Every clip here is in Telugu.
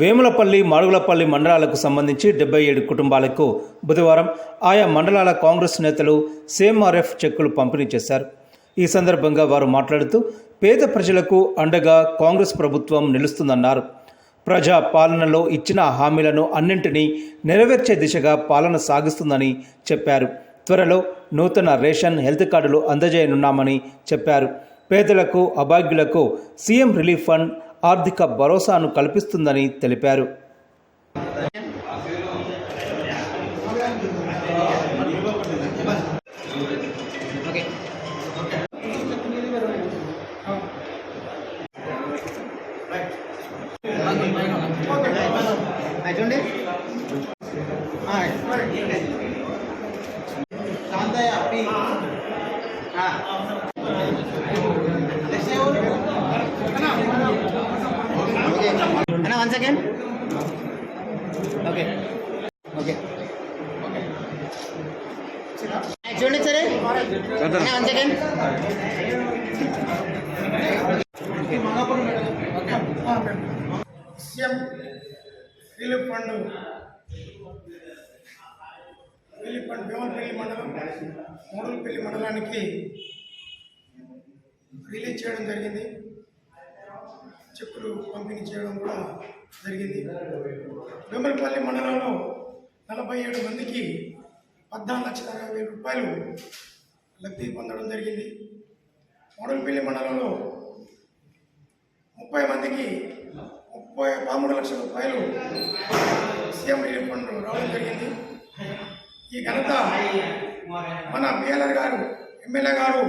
వేములపల్లి మాడుగులపల్లి మండలాలకు సంబంధించి డెబ్బై ఏడు కుటుంబాలకు బుధవారం ఆయా మండలాల కాంగ్రెస్ నేతలు సేఎంఆర్ఎఫ్ చెక్కులు పంపిణీ చేశారు. ఈ సందర్భంగా వారు మాట్లాడుతూ పేద ప్రజలకు అండగా కాంగ్రెస్ ప్రభుత్వం నిలుస్తుందన్నారు. ప్రజా పాలనలో ఇచ్చిన హామీలను అన్నింటినీ నెరవేర్చే దిశగా పాలన సాగిస్తుందని చెప్పారు. త్వరలో నూతన రేషన్ హెల్త్ కార్డులు అందజేయనున్నామని చెప్పారు. పేదలకు అభాగ్యులకు సీఎం రిలీఫ్ ఫండ్ ఆర్థిక భరోసాను కల్పిస్తుందని తెలిపారు. Okay one second okay okay చూడండి సరే అన్న one second CM relief fund. Relief fund Bheemalapalli mandal Mudulapalli మండలానికి రిలీజ్ చేయడం జరిగింది. చెక్కులు పంపిణీ చేయడం కూడా జరిగింది. భీమలపల్లి మండలంలో నలభై ఏడు మందికి పద్నాలుగు లక్షల అరవై వేల రూపాయలు లబ్ధి పొందడం జరిగింది. మోడల్పల్లి మండలంలో ముప్పై మందికి ముప్పై పదమూడు లక్షల రూపాయలు సీఎం రిలీఫ్ ఫండ్ రావడం జరిగింది. ఈ ఘనత మన బిఎల్ఆర్ గారు ఎమ్మెల్యే గారు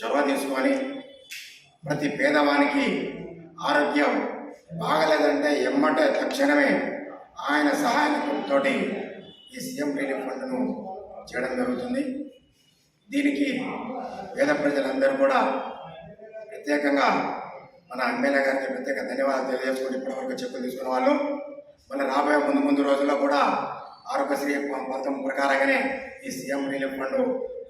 చొరవ తీసుకొని ప్రతి పేదవానికి ఆరోగ్యం బాగలేదంటే ఎమ్మటే తక్షణమే ఆయన సహాయంతో ఈ సీఎం రిలీఫ్ ఫండ్ను చేయడం జరుగుతుంది. దీనికి పేద ప్రజలందరూ కూడా ప్రత్యేకంగా మన ఎమ్మెల్యే గారికి ప్రత్యేక ధన్యవాదాలు తెలియజేసుకుని ఇప్పటివరకు చెప్పులు తీసుకున్న వాళ్ళు మన రాబోయే ముందు ముందు రోజుల్లో కూడా ఆరోగ్యశ్రీ పథకం ప్రకారంగానే ఈ సీఎం రిలీఫ్ ఫండ్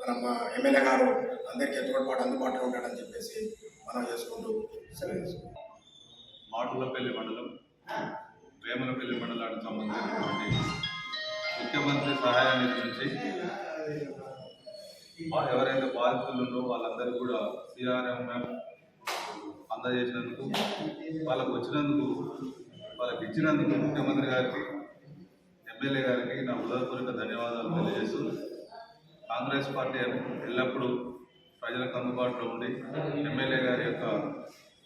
మన ఎమ్మెల్యే గారు అందరికీ తోడ్పాటు అందుబాటులో ఉంటాడని చెప్పేసి మనం చేసుకుంటూ సెలవు తీసుకుంటాం మాటులపల్లి మండలం వేములపల్లి మండలానికి సంబంధించినటువంటి ముఖ్యమంత్రి సహాయ నిధి ఎవరైతే బాధితులు ఉన్నారో వాళ్ళందరూ కూడా సిఆర్ఎంఎం అందజేసినందుకు వాళ్ళకు వచ్చినందుకు వాళ్ళకి ఇచ్చినందుకు ముఖ్యమంత్రి గారికి ఎమ్మెల్యే గారికి నా హృదయపూర్వక ధన్యవాదాలు తెలియజేస్తూ కాంగ్రెస్ పార్టీ ఎల్లప్పుడూ ప్రజలకు అందుబాటులో ఉండి ఎమ్మెల్యే గారి యొక్క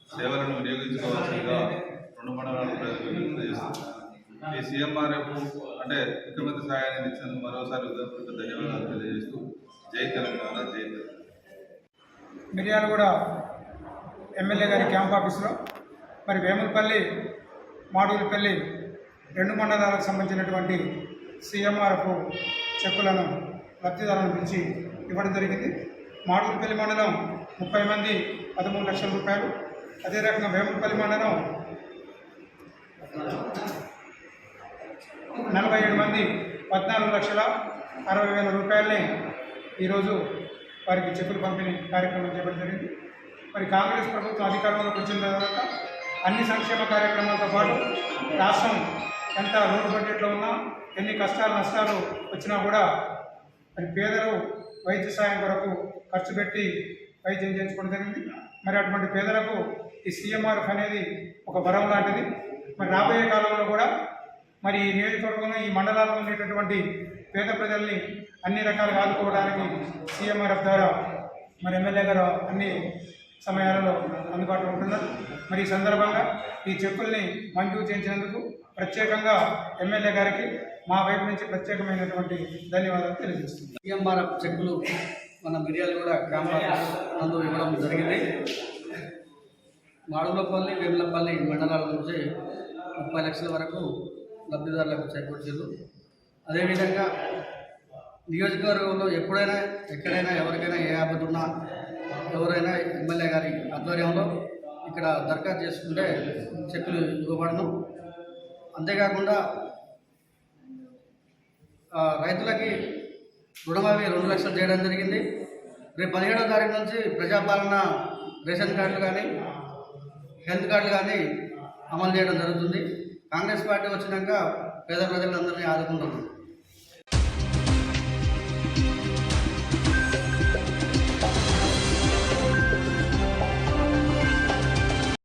సేవలను వినియోగించుకోవాల్సిందిగా రెండు మండలాల ప్రజలకు విజ్ఞప్తి ఈ సీఎంఆర్ఎఫ్ అంటే ముఖ్యమంత్రి సహాయాన్ని ఇచ్చినందుకు మరోసారి హృదయపూర్వక ధన్యవాదాలు తెలియజేస్తూ జై తెలంగాణ జై తెలంగాణ. మిర్యాలగూడ ఎమ్మెల్యే గారి క్యాంప్ ఆఫీస్లో మరి వేములపల్లి మాడూరుపల్లి రెండు మండలాలకు సంబంధించినటువంటి సీఎంఆర్ఎఫ్ చెక్కులను లబ్ధిదారులను పిలిచి ఇవ్వడం జరిగింది. మాడూరుపల్లి మండలం ముప్పై మంది పదమూడు లక్షల రూపాయలు. అదే రకంగా వేములపల్లి మండలం నలభై ఏడు మంది పద్నాలుగు లక్షల అరవై వేల రూపాయలని ఈరోజు వారికి చెక్కులు పంపిణీ కార్యక్రమం చేయడం జరిగింది. మరి కాంగ్రెస్ ప్రభుత్వం అధికారంలోకి వచ్చిన తర్వాత అన్ని సంక్షేమ కార్యక్రమాలతో పాటు రాష్ట్రం ఎంత లోటు బడ్జెట్లో ఉన్నా ఎన్ని కష్టాలు నష్టాలు వచ్చినా కూడా మరి పేదలు వైద్య సాయం కొరకు ఖర్చు పెట్టి వైద్యం చేయించుకోవడం జరిగింది. మరి అటువంటి పేదలకు ఈ సీఎంఆర్ఎఫ్ అనేది ఒక వరం లాంటిది. మరి రాబోయే కాలంలో కూడా మరి ఈ నియోజకవర్గంలో ఈ మండలాల్లో ఉండేటటువంటి పేద ప్రజల్ని అన్ని రకాలుగా ఆదుకోవడానికి సీఎంఆర్ఎఫ్ ద్వారా మరి ఎమ్మెల్యే గారు అన్ని సమయాలలో అందుబాటులో ఉంటున్నారు. మరి ఈ సందర్భంగా ఈ చెక్కుల్ని మంజూరు చేయించినందుకు ప్రత్యేకంగా ఎమ్మెల్యే గారికి మా వైపు నుంచి ప్రత్యేకమైనటువంటి ధన్యవాదాలు తెలియజేస్తున్నాను. పిఎంఆర్ఎఫ్ చెక్కులు మన మిర్యాలు కూడా క్యాంప్ ఇవ్వడం జరిగింది. మాడుగులపల్లి వేములపల్లి మండలాల నుంచి ముప్పై లక్షల వరకు లబ్ధిదారులకు చేకూర్చారు. అదేవిధంగా నియోజకవర్గంలో ఎప్పుడైనా ఎక్కడైనా ఎవరికైనా ఏ ఆపద ఉన్నా ఎవరైనా ఎమ్మెల్యే గారి ఆధ్వర్యంలో ఇక్కడ దరఖాస్తు చేసుకుంటే చెక్కులు ఇవ్వబడను. అంతేకాకుండా రైతులకి రుణమాఫీ రెండు లక్షలు చేయడం జరిగింది. రేపు పదిహేడో తారీఖు నుంచి ప్రజాపాలన రేషన్ కార్డులు కానీ హెల్త్ కార్డులు కానీ అమలు చేయడం జరుగుతుంది. కాంగ్రెస్ పార్టీ వచ్చినాక పేద ప్రజలందరినీ ఆదుకుంటుంది.